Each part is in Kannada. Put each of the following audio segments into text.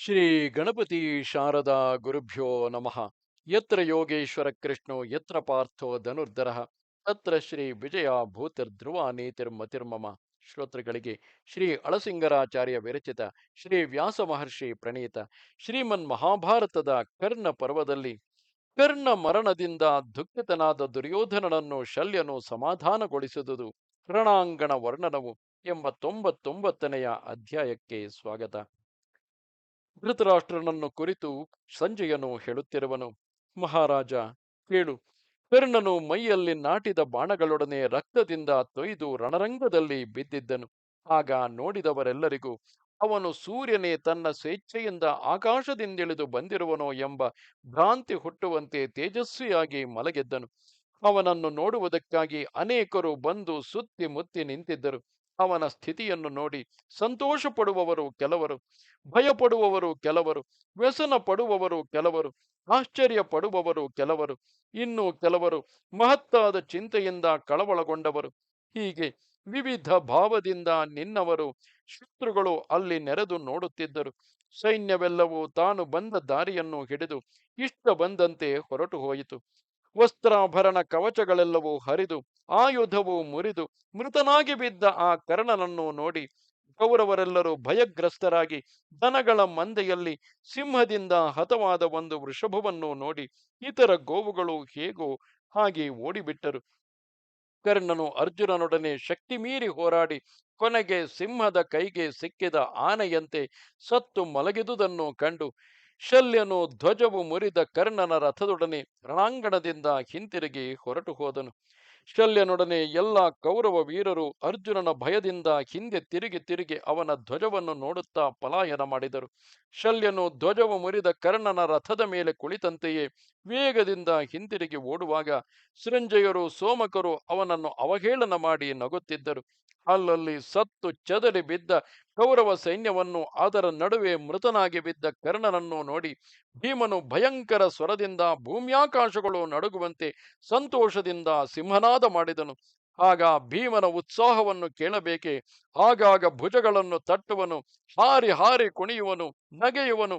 ಶ್ರೀ ಗಣಪತಿ ಶಾರದಾ ಗುರುಭ್ಯೋ ನಮಃ. ಯತ್ರ ಯೋಗೇಶ್ವರ ಕೃಷ್ಣೋ, ಯತ್ರ ಪಾರ್ಥೋ ಧನುರ್ಧರ. ತತ್ರ ಶ್ರೀ ವಿಜಯ ಭೂತಿರ್ಧ್ರುವ ನೀತಿರ್ಮತಿರ್ಮಮ ಶ್ರೋತೃಗಳಿಗೆ ಶ್ರೀ ಅಳಸಿಂಗರಾಚಾರ್ಯ ವಿರಚಿತ ಶ್ರೀ ವ್ಯಾಸ ಮಹರ್ಷಿ ಪ್ರಣೀತ ಶ್ರೀಮನ್ ಮಹಾಭಾರತದ ಕರ್ಣ ಪರ್ವದಲ್ಲಿ ಕರ್ಣ ಮರಣದಿಂದ ದುಃಖಿತನಾದ ದುರ್ಯೋಧನನನ್ನು ಶಲ್ಯನು ಸಮಾಧಾನಗೊಳಿಸಿದುದು. ರಣಾಂಗಣ ವರ್ಣನವು ಎಂಬ ತೊಂಬತ್ತೊಂಬತ್ತನೆಯ ಅಧ್ಯಾಯಕ್ಕೆ ಸ್ವಾಗತ. ಧೃತರಾಷ್ಟ್ರನನ್ನು ಕುರಿತು ಸಂಜಯನು ಹೇಳುತ್ತಿರುವನು, ಮಹಾರಾಜ, ಕೇಳು. ಕರ್ಣನು ಮೈಯಲ್ಲಿ ನಾಟಿದ ಬಾಣಗಳೊಡನೆ ರಕ್ತದಿಂದ ತೊಯ್ದು ರಣರಂಗದಲ್ಲಿ ಬಿದ್ದಿದ್ದನು. ಆಗ ನೋಡಿದವರೆಲ್ಲರಿಗೂ, ಅವನು ಸೂರ್ಯನೇ, ತನ್ನ ಸ್ವೇಚ್ಛೆಯಿಂದ ಆಕಾಶದಿಂದಿಳಿದು ಬಂದಿರುವನೋ ಎಂಬ ಭ್ರಾಂತಿ ಹುಟ್ಟುವಂತೆ ತೇಜಸ್ವಿಯಾಗಿ ಮಲಗಿದ್ದನು. ಅವನನ್ನು ನೋಡುವುದಕ್ಕಾಗಿ ಅನೇಕರು ಬಂದು ಸುತ್ತಿ ಮುತ್ತಿ ನಿಂತಿದ್ದರು. ಅವನ ಸ್ಥಿತಿಯನ್ನು ನೋಡಿ ಸಂತೋಷ ಪಡುವವರು ಕೆಲವರು, ಭಯಪಡುವವರು ಕೆಲವರು ವ್ಯಸನ ಪಡುವವರು ಕೆಲವರು ಆಶ್ಚರ್ಯ ಪಡುವವರು ಕೆಲವರು, ಇನ್ನು ಕೆಲವರು ಮಹತ್ತಾದ ಚಿಂತೆಯಿಂದ ಕಳವಳಗೊಂಡವರು. ಹೀಗೆ ವಿವಿಧ ಭಾವದಿಂದ ನಿನ್ನವರು ಶತ್ರುಗಳು ಅಲ್ಲಿ ನೆರೆದು ನೋಡುತ್ತಿದ್ದರು. ಸೈನ್ಯವೆಲ್ಲವೂ ತಾನು ಬಂದ ದಾರಿಯನ್ನು ಹಿಡಿದು ಇಷ್ಟ ಬಂದಂತೆ ಹೊರಟು ಹೋಯಿತು. ವಸ್ತ್ರಾಭರಣ ಕವಚಗಳೆಲ್ಲವೂ ಹರಿದು, ಆಯುಧವು ಮುರಿದು, ಮೃತನಾಗಿ ಬಿದ್ದ ಆ ಕರ್ಣನನ್ನು ನೋಡಿ ಕೌರವರೆಲ್ಲರೂ ಭಯಗ್ರಸ್ತರಾಗಿ ದನಗಳ ಮಂದೆಯಲ್ಲಿ ಸಿಂಹದಿಂದ ಹತವಾದ ಒಂದು ವೃಷಭವನ್ನು ನೋಡಿ ಇತರ ಗೋವುಗಳು ಹೇಗೋ ಹಾಗೆ ಓಡಿಬಿಟ್ಟರು. ಕರ್ಣನು ಅರ್ಜುನನೊಡನೆ ಶಕ್ತಿ ಮೀರಿ ಹೋರಾಡಿ ಕೊನೆಗೆ ಸಿಂಹದ ಕೈಗೆ ಸಿಕ್ಕಿದ ಆನೆಯಂತೆ ಸತ್ತು ಮಲಗಿದುದನ್ನು ಕಂಡು ಶಲ್ಯನು ಧ್ವಜವು ಮುರಿದ ಕರ್ಣನ ರಥದೊಡನೆ ರಣಾಂಗಣದಿಂದ ಹಿಂತಿರುಗಿ ಹೊರಟು ಹೋದನು. ಶಲ್ಯನೊಡನೆ ಎಲ್ಲ ಕೌರವ ವೀರರು ಅರ್ಜುನನ ಭಯದಿಂದ ಹಿಂದೆ ತಿರುಗಿ ತಿರುಗಿ ಅವನ ಧ್ವಜವನ್ನು ನೋಡುತ್ತಾ ಪಲಾಯನ ಮಾಡಿದರು. ಶಲ್ಯನು ಧ್ವಜವು ಮುರಿದ ಕರ್ಣನ ರಥದ ಮೇಲೆ ಕುಳಿತಂತೆಯೇ ವೇಗದಿಂದ ಹಿಂತಿರುಗಿ ಓಡುವಾಗ ಸೃಂಜಯರು ಸೋಮಕರು ಅವನನ್ನು ಅವಹೇಳನ ಮಾಡಿ ನಗುತ್ತಿದ್ದರು. ಅಲ್ಲಲ್ಲಿ ಸತ್ತು ಚದರಿ ಬಿದ್ದ ಕೌರವ ಸೈನ್ಯವನ್ನು ಅದರ ನಡುವೆ ಮೃತನಾಗಿ ಬಿದ್ದ ಕರ್ಣನನ್ನು ನೋಡಿ ಭೀಮನು ಭಯಂಕರ ಸ್ವರದಿಂದ ಭೂಮ್ಯಾಕಾಶಗಳು ನಡುಗುವಂತೆ ಸಂತೋಷದಿಂದ ಸಿಂಹನಾದ ಮಾಡಿದನು. ಆಗ ಭೀಮನ ಉತ್ಸಾಹವನ್ನು ಕೇಳಬೇಕೆ? ಆಗಾಗ ಭುಜಗಳನ್ನು ತಟ್ಟುವನು, ಹಾರಿ ಹಾರಿ ಕುಣಿಯುವನು, ನಗೆಯುವನು,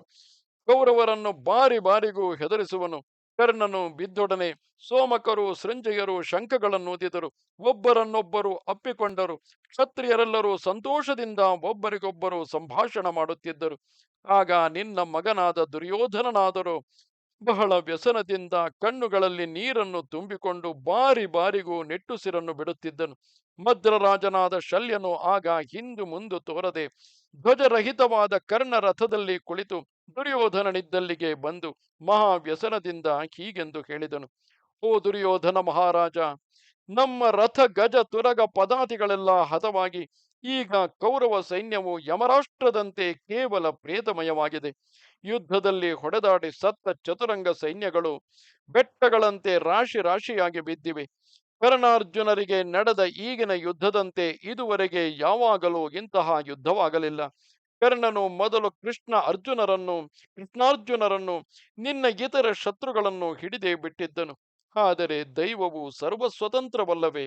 ಕೌರವರನ್ನು ಬಾರಿ ಬಾರಿಗೂ ಹೆದರಿಸುವನು. ಕರ್ಣನು ಬಿದ್ದೊಡನೆ ಸೋಮಕರು, ಸೃಂಜಯರು, ಶಂಖಗಳನ್ನು ಊದಿದರು ಒಬ್ಬರನ್ನೊಬ್ಬರು ಅಪ್ಪಿಕೊಂಡರು. ಕ್ಷತ್ರಿಯರೆಲ್ಲರೂ ಸಂತೋಷದಿಂದ ಒಬ್ಬರಿಗೊಬ್ಬರು ಸಂಭಾಷಣ ಮಾಡುತ್ತಿದ್ದರು. ಆಗ ನಿನ್ನ ಮಗನಾದ ದುರ್ಯೋಧನನಾದರೂ, ಬಹಳ ವ್ಯಸನದಿಂದ ಕಣ್ಣುಗಳಲ್ಲಿ ನೀರನ್ನು ತುಂಬಿಕೊಂಡು ಬಾರಿ ಬಾರಿಗೂ ನೆಟ್ಟುಸಿರನ್ನು ಬಿಡುತ್ತಿದ್ದನು. ಮದ್ರರಾಜನಾದ ಶಲ್ಯನು ಆಗ ಹಿಂದು ಮುಂದು ತೋರದೆ ಧ್ವಜರಹಿತವಾದ ಕರ್ಣ ರಥದಲ್ಲಿ ಕುಳಿತು ದುರ್ಯೋಧನನಿದ್ದಲ್ಲಿಗೆ ಬಂದು ಮಹಾವ್ಯಸನದಿಂದ ಹೀಗೆಂದು ಹೇಳಿದನು, ಓ ದುರ್ಯೋಧನ ಮಹಾರಾಜ, ನಮ್ಮ ರಥ ಗಜ ತುರಗ ಪದಾತಿಗಳೆಲ್ಲ ಹತವಾಗಿ ಈಗ ಕೌರವ ಸೈನ್ಯವು ಯಮರಾಷ್ಟ್ರದಂತೆ ಕೇವಲ ಪ್ರೇತಮಯವಾಗಿದೆ. ಯುದ್ಧದಲ್ಲಿ ಹೊಡೆದಾಡಿ ಸತ್ತ ಚತುರಂಗ ಸೈನ್ಯಗಳು ಬೆಟ್ಟಗಳಂತೆ ರಾಶಿ ರಾಶಿಯಾಗಿ ಬಿದ್ದಿವೆ. ಕರ್ಣಾರ್ಜುನರಿಗೆ ನಡೆದ ಈಗಿನ ಯುದ್ಧದಂತೆ ಇದುವರೆಗೆ ಯಾವಾಗಲೂ ಇಂತಹ ಯುದ್ಧವಾಗಲಿಲ್ಲ. ಕರ್ಣನು ಮೊದಲು ಕೃಷ್ಣ ಅರ್ಜುನರನ್ನು, ಕೃಷ್ಣಾರ್ಜುನರನ್ನು, ನಿನ್ನ ಇತರ ಶತ್ರುಗಳನ್ನು ಹಿಡಿದೇ ಬಿಟ್ಟಿದ್ದನು. ಆದರೆ ದೈವವು ಸರ್ವ ಸ್ವತಂತ್ರವಲ್ಲವೇ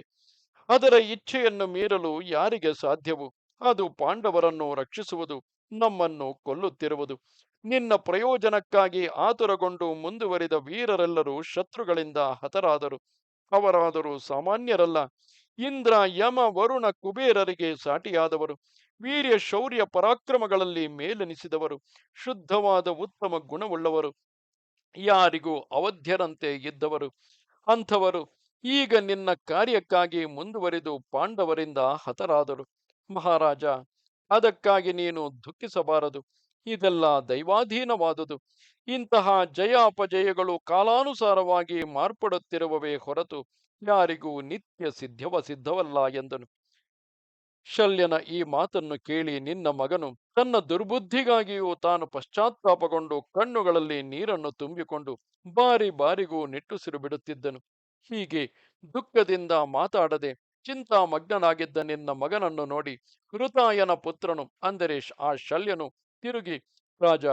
ಅದರ ಇಚ್ಛೆಯನ್ನು ಮೀರಲು ಯಾರಿಗೆ ಸಾಧ್ಯವು? ಅದು ಪಾಂಡವರನ್ನು ರಕ್ಷಿಸುವುದು, ನಮ್ಮನ್ನು ಕೊಲ್ಲುತ್ತಿರುವುದು. ನಿನ್ನ ಪ್ರಯೋಜನಕ್ಕಾಗಿ ಆತುರಗೊಂಡು ಮುಂದುವರಿದ ವೀರರೆಲ್ಲರೂ ಶತ್ರುಗಳಿಂದ ಹತರಾದರು. ಅವರಾದರೂ ಸಾಮಾನ್ಯರಲ್ಲ. ಇಂದ್ರ, ಯಮ, ವರುಣ ಕುಬೇರರಿಗೆ ಸಾಟಿಯಾದವರು. ವೀರ್ಯ ಶೌರ್ಯ ಪರಾಕ್ರಮಗಳಲ್ಲಿ ಮೇಲೆನಿಸಿದವರು, ಶುದ್ಧವಾದ ಉತ್ತಮ ಗುಣವುಳ್ಳವರು. ಯಾರಿಗೂ ಅವಧ್ಯರಂತೆ ಇದ್ದವರು. ಅಂಥವರು ಈಗ ನಿನ್ನ ಕಾರ್ಯಕ್ಕಾಗಿ ಮುಂದುವರಿದು ಪಾಂಡವರಿಂದ ಹತರಾದರು. ಮಹಾರಾಜ, ಅದಕ್ಕಾಗಿ ನೀನು ದುಃಖಿಸಬಾರದು. ಇದೆಲ್ಲ ದೈವಾಧೀನವಾದುದು. ಇಂತಹ ಜಯಾಪಜಯಗಳು ಕಾಲಾನುಸಾರವಾಗಿ ಮಾರ್ಪಡುತ್ತಿರುವವೇ ಹೊರತು ಯಾರಿಗೂ ನಿತ್ಯ ಸಿದ್ಧವ ಸಿದ್ಧವಲ್ಲ ಎಂದನು. ಶಲ್ಯನ ಈ ಮಾತನ್ನು ಕೇಳಿ ನಿನ್ನ ಮಗನು ತನ್ನ ದುರ್ಬುದ್ಧಿಗಾಗಿಯೂ ತಾನು ಪಶ್ಚಾತ್ತಾಪಗೊಂಡು ಕಣ್ಣುಗಳಲ್ಲಿ ನೀರನ್ನು ತುಂಬಿಕೊಂಡು ಬಾರಿ ಬಾರಿಗೂ ನಿಟ್ಟುಸಿರು ಬಿಡುತ್ತಿದ್ದನು. ಹೀಗೆ ದುಃಖದಿಂದ ಮಾತಾಡದೆ ಚಿಂತಾಮಗ್ನನಾಗಿದ್ದ ನಿನ್ನ ಮಗನನ್ನು ನೋಡಿ ಹೃತಾಯನ ಪುತ್ರನು ಅಂದರೆ ಆ ಶಲ್ಯನು ತಿರುಗಿ, ರಾಜ,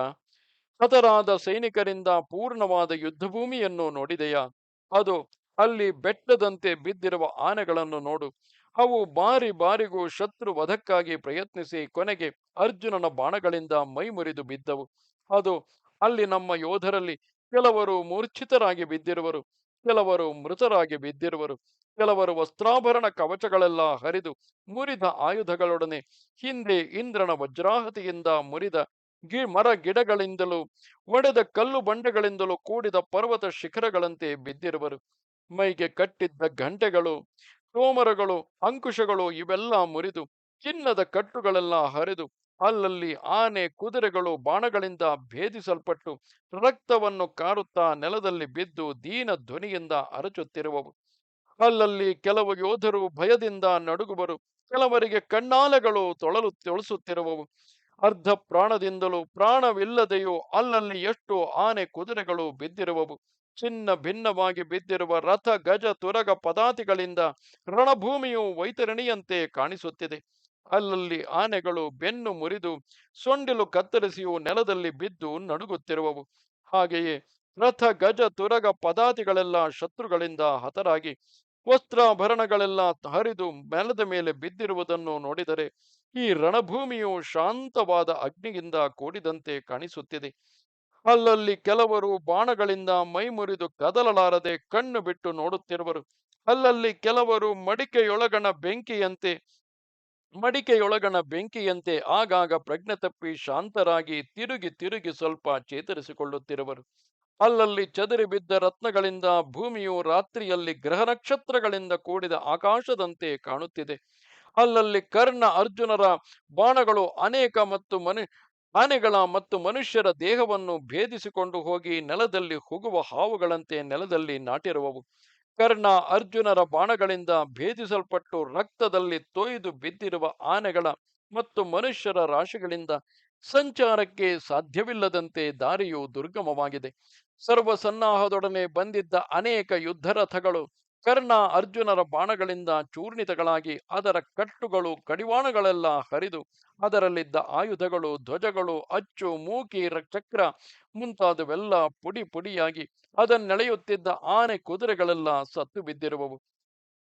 ಹತರಾದ ಸೈನಿಕರಿಂದ ಪೂರ್ಣವಾದ ಯುದ್ಧಭೂಮಿಯನ್ನು ನೋಡಿದೆಯಾ? ಅದು ಅಲ್ಲಿ ಬೆಟ್ಟದಂತೆ ಬಿದ್ದಿರುವ ಆನೆಗಳನ್ನು ನೋಡು. ಅವು ಬಾರಿ ಬಾರಿಗೂ ಶತ್ರು ವಧಕ್ಕಾಗಿ ಪ್ರಯತ್ನಿಸಿ ಕೊನೆಗೆ ಅರ್ಜುನನ ಬಾಣಗಳಿಂದ ಮೈ ಮುರಿದು ಬಿದ್ದವು. ಅದು ಅಲ್ಲಿ ನಮ್ಮ ಯೋಧರಲ್ಲಿ ಕೆಲವರು ಮೂರ್ಛಿತರಾಗಿ ಬಿದ್ದಿರುವರು, ಕೆಲವರು ಮೃತರಾಗಿ ಬಿದ್ದಿರುವರು, ಕೆಲವರು ವಸ್ತ್ರಾಭರಣ ಕವಚಗಳೆಲ್ಲ ಹರಿದು ಮುರಿದ ಆಯುಧಗಳೊಡನೆ ಹಿಂದೆ ಇಂದ್ರನ ವಜ್ರಾಹತಿಯಿಂದ ಮುರಿದ ಗಿ ಮರ ಗಿಡಗಳಿಂದಲೂ ಒಡೆದ ಕಲ್ಲು ಬಂಡೆಗಳಿಂದಲೂ ಕೂಡಿದ ಪರ್ವತ ಶಿಖರಗಳಂತೆ ಬಿದ್ದಿರುವರು. ಮೈಗೆ ಕಟ್ಟಿದ್ದ ಗಂಟೆಗಳು ತೋಮರಗಳು ಅಂಕುಶಗಳು ಇವೆಲ್ಲ ಮುರಿದು, ಚಿನ್ನದ ಕಟ್ಟುಗಳೆಲ್ಲ ಹರಿದು, ಅಲ್ಲಲ್ಲಿ ಆನೆ ಕುದುರೆಗಳು ಬಾಣಗಳಿಂದ ಭೇದಿಸಲ್ಪಟ್ಟು, ರಕ್ತವನ್ನು ಕಾರುತ್ತಾ ನೆಲದಲ್ಲಿ ಬಿದ್ದು ದೀನ ಧ್ವನಿಯಿಂದ ಅರಚುತ್ತಿರುವವು. ಅಲ್ಲಲ್ಲಿ ಕೆಲವು ಯೋಧರು ಭಯದಿಂದ ನಡುಗುವರು, ಕೆಲವರಿಗೆ ಕಣ್ಣಾಲೆಗಳು ತೊಳಲು ತೊಳಸುತ್ತಿರುವವು. ಅರ್ಧ ಪ್ರಾಣದಿಂದಲೂ ಪ್ರಾಣವಿಲ್ಲದೆಯೂ ಅಲ್ಲಲ್ಲಿ ಎಷ್ಟು ಆನೆ ಕುದುರೆಗಳು ಬಿದ್ದಿರುವವು. ಚಿನ್ನ ಭಿನ್ನವಾಗಿ ಬಿದ್ದಿರುವ ರಥ, ಗಜ, ತುರಗ ಪದಾತಿಗಳಿಂದ ರಣಭೂಮಿಯು ವೈತರಣಿಯಂತೆ ಕಾಣಿಸುತ್ತಿದೆ. ಅಲ್ಲಲ್ಲಿ ಆನೆಗಳು ಬೆನ್ನು ಮುರಿದು ಸೊಂಡಿಲು ಕತ್ತರಿಸಿಯು ನೆಲದಲ್ಲಿ ಬಿದ್ದು ನಡುಗುತ್ತಿರುವವು. ಹಾಗೆಯೇ ರಥ, ಗಜ, ತುರಗ ಪದಾತಿಗಳೆಲ್ಲ ಶತ್ರುಗಳಿಂದ ಹತರಾಗಿ ವಸ್ತ್ರಾಭರಣಗಳೆಲ್ಲ ಹರಿದು ನೆಲದ ಮೇಲೆ ಬಿದ್ದಿರುವುದನ್ನು ನೋಡಿದರೆ ಈ ರಣಭೂಮಿಯು ಶಾಂತವಾದ ಅಗ್ನಿಯಿಂದ ಕೂಡಿದಂತೆ ಕಾಣಿಸುತ್ತಿದೆ. ಅಲ್ಲಲ್ಲಿ ಕೆಲವರು ಬಾಣಗಳಿಂದ ಮೈ ಮುರಿದು ಕದಲಲಾರದೆ ಕಣ್ಣು ಬಿಟ್ಟು ನೋಡುತ್ತಿರುವರು. ಅಲ್ಲಲ್ಲಿ ಕೆಲವರು ಮಡಿಕೆಯೊಳಗಣ ಬೆಂಕಿಯಂತೆ ಮಡಿಕೆಯೊಳಗಣ ಬೆಂಕಿಯಂತೆ ಆಗಾಗ ಪ್ರಜ್ಞೆ ತಪ್ಪಿ ಶಾಂತರಾಗಿ ತಿರುಗಿ ತಿರುಗಿ ಸ್ವಲ್ಪ ಚೇತರಿಸಿಕೊಳ್ಳುತ್ತಿರುವರು. ಅಲ್ಲಲ್ಲಿ ಚದುರಿ ಬಿದ್ದ ರತ್ನಗಳಿಂದ ಭೂಮಿಯು ರಾತ್ರಿಯಲ್ಲಿ ಗ್ರಹ ನಕ್ಷತ್ರಗಳಿಂದ ಕೂಡಿದ ಆಕಾಶದಂತೆ ಕಾಣುತ್ತಿದೆ. ಅಲ್ಲಲ್ಲಿ ಕರ್ಣ ಅರ್ಜುನರ ಬಾಣಗಳು ಅನೇಕ ಮತ್ತು ಮನು ಆನೆಗಳ ಮತ್ತು ಮನುಷ್ಯರ ದೇಹವನ್ನು ಭೇದಿಸಿಕೊಂಡು ಹೋಗಿ ನೆಲದಲ್ಲಿ ಹುಗುವ ಹಾವುಗಳಂತೆ ನೆಲದಲ್ಲಿ ನಾಟಿರುವವು. ಕರ್ಣ ಅರ್ಜುನರ ಬಾಣಗಳಿಂದ ಭೇದಿಸಲ್ಪಟ್ಟು ರಕ್ತದಲ್ಲಿ ತೊಯ್ದು ಬಿದ್ದಿರುವ ಆನೆಗಳ ಮತ್ತು ಮನುಷ್ಯರ ರಾಶಿಗಳಿಂದ ಸಂಚಾರಕ್ಕೆ ಸಾಧ್ಯವಿಲ್ಲದಂತೆ ದಾರಿಯು ದುರ್ಗಮವಾಗಿದೆ. ಸರ್ವ ಸನ್ನಾಹದೊಡನೆ ಬಂದಿದ್ದ ಅನೇಕ ಯುದ್ಧರಥಗಳು ಕರ್ಣ ಅರ್ಜುನರ ಬಾಣಗಳಿಂದ ಚೂರ್ಣಿತಗಳಾಗಿ ಅದರ ಕಟ್ಟುಗಳು, ಕಡಿವಾಣಗಳೆಲ್ಲ ಹರಿದು ಅದರಲ್ಲಿದ್ದ ಆಯುಧಗಳು, ಧ್ವಜಗಳು, ಅಚ್ಚು, ಮೂಕಿ ಚಕ್ರ ಮುಂತಾದವೆಲ್ಲ ಪುಡಿ ಪುಡಿಯಾಗಿ ಅದನ್ನೆಳೆಯುತ್ತಿದ್ದ ಆನೆ ಕುದುರೆಗಳೆಲ್ಲ ಸತ್ತು ಬಿದ್ದಿರುವವು.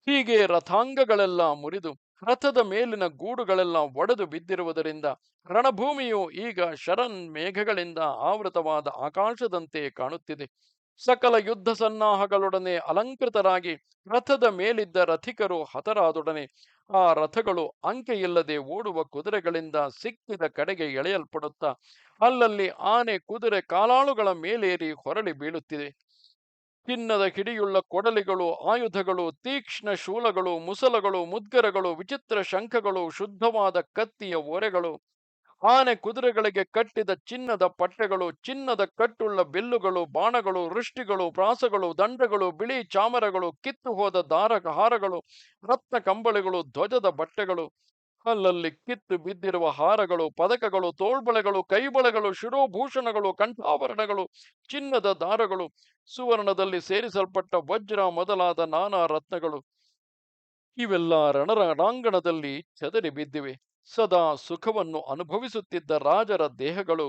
ಹೀಗೆ ರಥಾಂಗಗಳೆಲ್ಲ ಮುರಿದು ರಥದ ಮೇಲಿನ ಗೂಡುಗಳೆಲ್ಲ ಒಡೆದು ಬಿದ್ದಿರುವುದರಿಂದ ರಣಭೂಮಿಯು ಈಗ ಶರನ್ ಮೇಘಗಳಿಂದ ಆವೃತವಾದ ಆಕಾಶದಂತೆ ಕಾಣುತ್ತಿದೆ. ಸಕಲ ಯುದ್ಧ ಸನ್ನಾಹಗಳೊಡನೆ ಅಲಂಕೃತರಾಗಿ ರಥದ ಮೇಲಿದ್ದ ರಥಿಕರು ಹತರಾದೊಡನೆ ಆ ರಥಗಳು ಅಂಕೆಯಿಲ್ಲದೆ ಓಡುವ ಕುದುರೆಗಳಿಂದ ಸಿಕ್ಕಿದ ಕಡೆಗೆ ಎಳೆಯಲ್ಪಡುತ್ತಾ ಅಲ್ಲಲ್ಲಿ ಆನೆ ಕುದುರೆ ಕಾಲಾಳುಗಳ ಮೇಲೇರಿ ಹೊರಳಿ ಬೀಳುತ್ತಿದೆ. ಚಿನ್ನದ ಹಿಡಿಯುಳ್ಳ ಕೊಡಲಿಗಳು, ಆಯುಧಗಳು, ತೀಕ್ಷ್ಣ ಶೂಲಗಳು, ಮುಸಲಗಳು, ಮುದ್ಗರಗಳು, ವಿಚಿತ್ರ ಶಂಖಗಳು, ಶುದ್ಧವಾದ ಕತ್ತಿಯ ಒರೆಗಳು ಆನೆ ಕುದುರೆಗಳಿಗೆ ಕಟ್ಟಿದ ಚಿನ್ನದ ಪಟ್ಟೆಗಳು, ಚಿನ್ನದ ಕಟ್ಟುಳ್ಳ ಬಿಲ್ಲುಗಳು, ಬಾಣಗಳು, ವೃಷ್ಟಿಗಳು, ಪ್ರಾಸಗಳು, ದಂಡಗಳು, ಬಿಳಿ ಚಾಮರಗಳು, ಕಿತ್ತು ಹೋದ ದಾರ ಹಾರಗಳು ರತ್ನ ಕಂಬಳಿಗಳು, ಧ್ವಜದ ಬಟ್ಟೆಗಳು ಅಲ್ಲಲ್ಲಿ ಕಿತ್ತು ಬಿದ್ದಿರುವ ಹಾರಗಳು, ಪದಕಗಳು, ತೋಳ್ಬಳೆಗಳು, ಕೈಬಳೆಗಳು, ಶಿರೋಭೂಷಣಗಳು, ಕಂಠಾಭರಣಗಳು, ಚಿನ್ನದ ದಾರಗಳು, ಸುವರ್ಣದಲ್ಲಿ ಸೇರಿಸಲ್ಪಟ್ಟ ವಜ್ರ ಮೊದಲಾದ ನಾನಾ ರತ್ನಗಳು. ಇವೆಲ್ಲ ರಣರಣಾಂಗಣದಲ್ಲಿ ಚದರಿ ಬಿದ್ದಿವೆ. ಸದಾ ಸುಖವನ್ನು ಅನುಭವಿಸುತ್ತಿದ್ದ ರಾಜರ ದೇಹಗಳು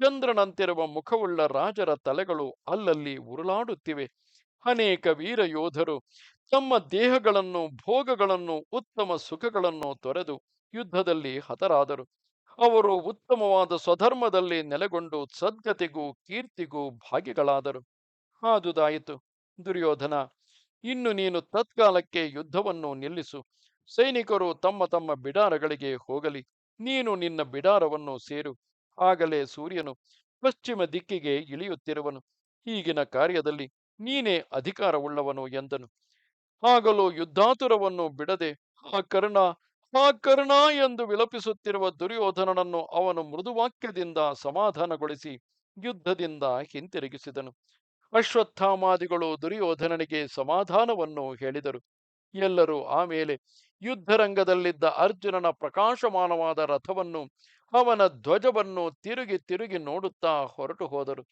ಚಂದ್ರನಂತಿರುವ ಮುಖವುಳ್ಳ ರಾಜರ ತಲೆಗಳು ಅಲ್ಲಲ್ಲಿ ಉರುಳಾಡುತ್ತಿವೆ. ಅನೇಕ ವೀರ ಯೋಧರು ತಮ್ಮ ದೇಹಗಳನ್ನು, ಭೋಗಗಳನ್ನು, ಉತ್ತಮ ಸುಖಗಳನ್ನು ತೊರೆದು ಯುದ್ಧದಲ್ಲಿ ಹತರಾದರು. ಅವರು ಉತ್ತಮವಾದ ಸ್ವಧರ್ಮದಲ್ಲಿ ನೆಲೆಗೊಂಡು ಸದ್ಗತಿಗೂ, ಕೀರ್ತಿಗೂ ಭಾಗಿಗಳಾದರು. ಆದುದಾಯಿತು, ದುರ್ಯೋಧನ, ಇನ್ನು ನೀನು ತತ್ಕಾಲಕ್ಕೆ ಯುದ್ಧವನ್ನು ನಿಲ್ಲಿಸು. ಸೈನಿಕರು ತಮ್ಮ ತಮ್ಮ ಬಿಡಾರಗಳಿಗೆ ಹೋಗಲಿ, ನೀನು ನಿನ್ನ ಬಿಡಾರವನ್ನು ಸೇರು. ಆಗಲೇ ಸೂರ್ಯನು ಪಶ್ಚಿಮ ದಿಕ್ಕಿಗೆ ಇಳಿಯುತ್ತಿರುವನು. ಈಗಿನ ಕಾರ್ಯದಲ್ಲಿ ನೀನೇ ಅಧಿಕಾರವುಳ್ಳವನು ಎಂದನು. ಆಗಲೂ ಯುದ್ಧಾತುರವನ್ನು ಬಿಡದೆ ಆ ಕರ್ಣ ಆ ಕರ್ಣ ಎಂದು ವಿಲಪಿಸುತ್ತಿರುವ ದುರ್ಯೋಧನನನ್ನು ಅವನು ಮೃದುವಾಕ್ಯದಿಂದ ಸಮಾಧಾನಗೊಳಿಸಿ ಯುದ್ಧದಿಂದ ಹಿಂತಿರುಗಿಸಿದನು. ಅಶ್ವತ್ಥಾಮಾದಿಗಳು ದುರ್ಯೋಧನನಿಗೆ ಸಮಾಧಾನವನ್ನು ಹೇಳಿದರು. ಎಲ್ಲರೂ ಆಮೇಲೆ ಯುದ್ಧರಂಗದಲ್ಲಿದ್ದ ಅರ್ಜುನನ ಪ್ರಕಾಶಮಾನವಾದ ರಥವನ್ನು, ಅವನ ಧ್ವಜವನ್ನು ತಿರುಗಿ ತಿರುಗಿ ನೋಡುತ್ತಾ ಹೊರಟು ಹೋದರು.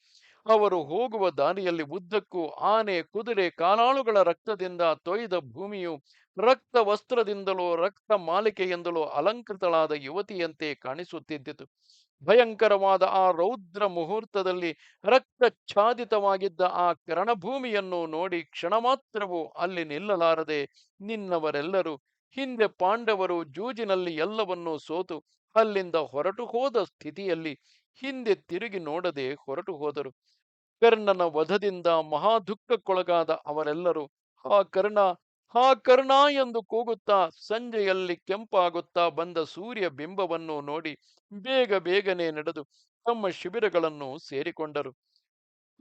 ಅವರು ಹೋಗುವ ದಾರಿಯಲ್ಲಿ ಉದ್ದಕ್ಕೂ ಆನೆ, ಕುದುರೆ ಕಾಲಾಳುಗಳ ರಕ್ತದಿಂದ ತೊಯ್ದ ಭೂಮಿಯು ರಕ್ತ ವಸ್ತ್ರದಿಂದಲೋ ರಕ್ತ ಮಾಲಿಕೆಯಿಂದಲೋ ಅಲಂಕೃತಳಾದ ಯುವತಿಯಂತೆ ಕಾಣಿಸುತ್ತಿದ್ದಿತು. ಭಯಂಕರವಾದ ಆ ರೌದ್ರ ಮುಹೂರ್ತದಲ್ಲಿ ರಕ್ತಚ್ಛಾದಿತವಾಗಿದ್ದ ಆ ಕರಣಭೂಮಿಯನ್ನು ನೋಡಿ ಕ್ಷಣ ಮಾತ್ರವೂ ಅಲ್ಲಿ ನಿಲ್ಲಲಾರದೆ ನಿನ್ನವರೆಲ್ಲರೂ ಹಿಂದೆ ಪಾಂಡವರು ಜೂಜಿನಲ್ಲಿ ಎಲ್ಲವನ್ನೂ ಸೋತು ಅಲ್ಲಿಂದ ಹೊರಟು ಹೋದ ಸ್ಥಿತಿಯಲ್ಲಿ ಹಿಂದೆ ತಿರುಗಿ ನೋಡದೆ ಹೊರಟು ಹೋದರು. ಕರ್ಣನ ವಧದಿಂದ ಮಹಾ ದುಃಖಕ್ಕೊಳಗಾದ ಅವರೆಲ್ಲರೂ ಆ ಕರ್ಣ ಆ ಕರ್ಣ ಎಂದು ಕೂಗುತ್ತಾ ಸಂಜೆಯಲ್ಲಿ ಕೆಂಪಾಗುತ್ತಾ ಬಂದ ಸೂರ್ಯ ಬಿಂಬವನ್ನು ನೋಡಿ ಬೇಗ ಬೇಗನೆ ನಡೆದು ತಮ್ಮ ಶಿಬಿರಗಳನ್ನು ಸೇರಿಕೊಂಡರು.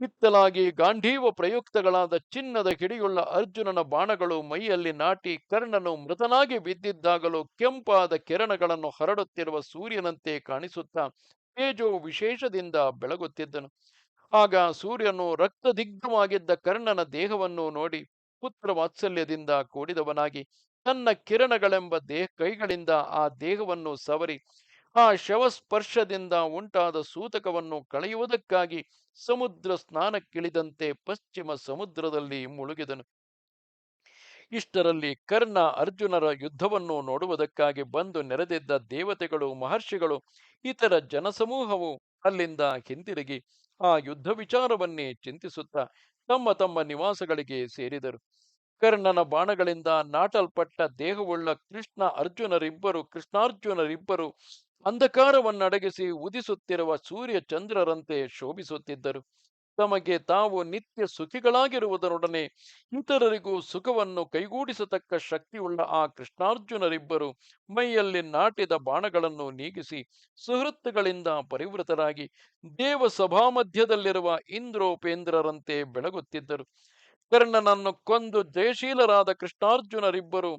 ಕಿತ್ತಲಾಗಿ ಗಾಂಧೀವ ಪ್ರಯುಕ್ತಗಳಾದ ಚಿನ್ನದ ಹಿಡಿಯುಳ್ಳ ಅರ್ಜುನನ ಬಾಣಗಳು ಮೈಯಲ್ಲಿ ನಾಟಿ ಕರ್ಣನು ಮೃತನಾಗಿ ಬಿದ್ದಿದ್ದಾಗಲೂ ಕೆಂಪಾದ ಕಿರಣಗಳನ್ನು ಹರಡುತ್ತಿರುವ ಸೂರ್ಯನಂತೆ ಕಾಣಿಸುತ್ತಾ ತೇಜೋ ವಿಶೇಷದಿಂದ ಬೆಳಗುತ್ತಿದ್ದನು. ಆಗ ಸೂರ್ಯನು ರಕ್ತದಿಗ್ಧವಾಗಿದ್ದ ಕರ್ಣನ ದೇಹವನ್ನು ನೋಡಿ ಪುತ್ರ ವಾತ್ಸಲ್ಯದಿಂದ ಕೂಡಿದವನಾಗಿ ತನ್ನ ಕಿರಣಗಳೆಂಬ ದೇಹ, ಕೈಗಳಿಂದ ಆ ದೇಹವನ್ನು ಸವರಿ, ಆ ಶವಸ್ಪರ್ಶದಿಂದ ಉಂಟಾದ ಸೂತಕವನ್ನು ಕಳೆಯುವುದಕ್ಕಾಗಿ ಸಮುದ್ರ ಸ್ನಾನಕ್ಕಿಳಿದಂತೆ ಪಶ್ಚಿಮ ಸಮುದ್ರದಲ್ಲಿ ಮುಳುಗಿದನು. ಇಷ್ಟರಲ್ಲಿ ಕರ್ಣ ಅರ್ಜುನರ ಯುದ್ಧವನ್ನು ನೋಡುವುದಕ್ಕಾಗಿ ಬಂದು ನೆರೆದಿದ್ದ ದೇವತೆಗಳು, ಮಹರ್ಷಿಗಳು, ಇತರ ಜನಸಮೂಹವು ಅಲ್ಲಿಂದ ಹಿಂದಿರುಗಿ ಆ ಯುದ್ಧ ವಿಚಾರವನ್ನೇ ಚಿಂತಿಸುತ್ತಾ ತಮ್ಮ ತಮ್ಮ ನಿವಾಸಗಳಿಗೆ ಸೇರಿದರು. ಕರ್ಣನ ಬಾಣಗಳಿಂದ ನಾಟಲ್ಪಟ್ಟ ದೇಹವುಳ್ಳ ಕೃಷ್ಣ ಅರ್ಜುನರಿಬ್ಬರು, ಕೃಷ್ಣಾರ್ಜುನರಿಬ್ಬರು ಅಂಧಕಾರವನ್ನಡಗಿಸಿ ಉದಿಸುತ್ತಿರುವ ಸೂರ್ಯ ಚಂದ್ರರಂತೆ ಶೋಭಿಸುತ್ತಿದ್ದರು. ತಮಗೆ ತಾವು ನಿತ್ಯ ಸುಖಿಗಳಾಗಿರುವುದರೊಡನೆ ಇತರರಿಗೂ ಸುಖವನ್ನು ಕೈಗೂಡಿಸತಕ್ಕ ಶಕ್ತಿಯುಳ್ಳ ಆ ಕೃಷ್ಣಾರ್ಜುನರಿಬ್ಬರು ಮೈಯಲ್ಲಿ ನಾಟಿದ ಬಾಣಗಳನ್ನು ನೀಗಿಸಿ ಸುಹೃತ್ತುಗಳಿಂದ ಪರಿವೃತರಾಗಿ ದೇವ ಸಭಾಮಧ್ಯದಲ್ಲಿರುವ ಇಂದ್ರೋಪೇಂದ್ರರಂತೆ ಬೆಳಗುತ್ತಿದ್ದರು. ಕರ್ಣನನ್ನು ಕೊಂದು ಜಯಶೀಲರಾದ ಕೃಷ್ಣಾರ್ಜುನರಿಬ್ಬರು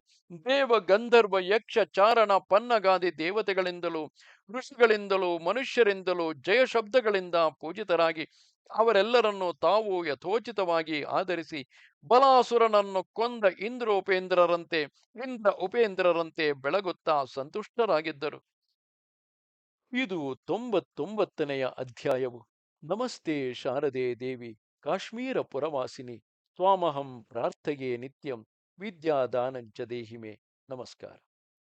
ದೇವ ಗಂಧರ್ವ ಯಕ್ಷ ಚಾರಣ ಪನ್ನಗಾದಿ ದೇವತೆಗಳಿಂದಲೂ ಋಷಿಗಳಿಂದಲೂ ಮನುಷ್ಯರಿಂದಲೂ ಜಯ ಶಬ್ದಗಳಿಂದ ಪೂಜಿತರಾಗಿ ಅವರೆಲ್ಲರನ್ನು ತಾವು ಯಥೋಚಿತವಾಗಿ ಆಧರಿಸಿ ಬಲಾಸುರನನ್ನು ಕೊಂದ ಇಂದ್ರೋಪೇಂದ್ರರಂತೆ, ಇಂದ್ರ ಉಪೇಂದ್ರರಂತೆ ಬೆಳಗುತ್ತಾ ಸಂತುಷ್ಟರಾಗಿದ್ದರು. ಇದು ತೊಂಬತ್ತೊಂಬತ್ತನೆಯ ಅಧ್ಯಾಯವು. ನಮಸ್ತೆ ಶಾರದೆ ದೇವಿ, ಕಾಶ್ಮೀರ ಪುರವಾಸಿನಿ, ಸ್ವಾಮಹಂ ಪ್ರಾರ್ಥೆಯೇ ನಿತ್ಯಂ, ವಿದ್ಯಾದಾನಂಚ ದೇಹಿಮೆ. ನಮಸ್ಕಾರ.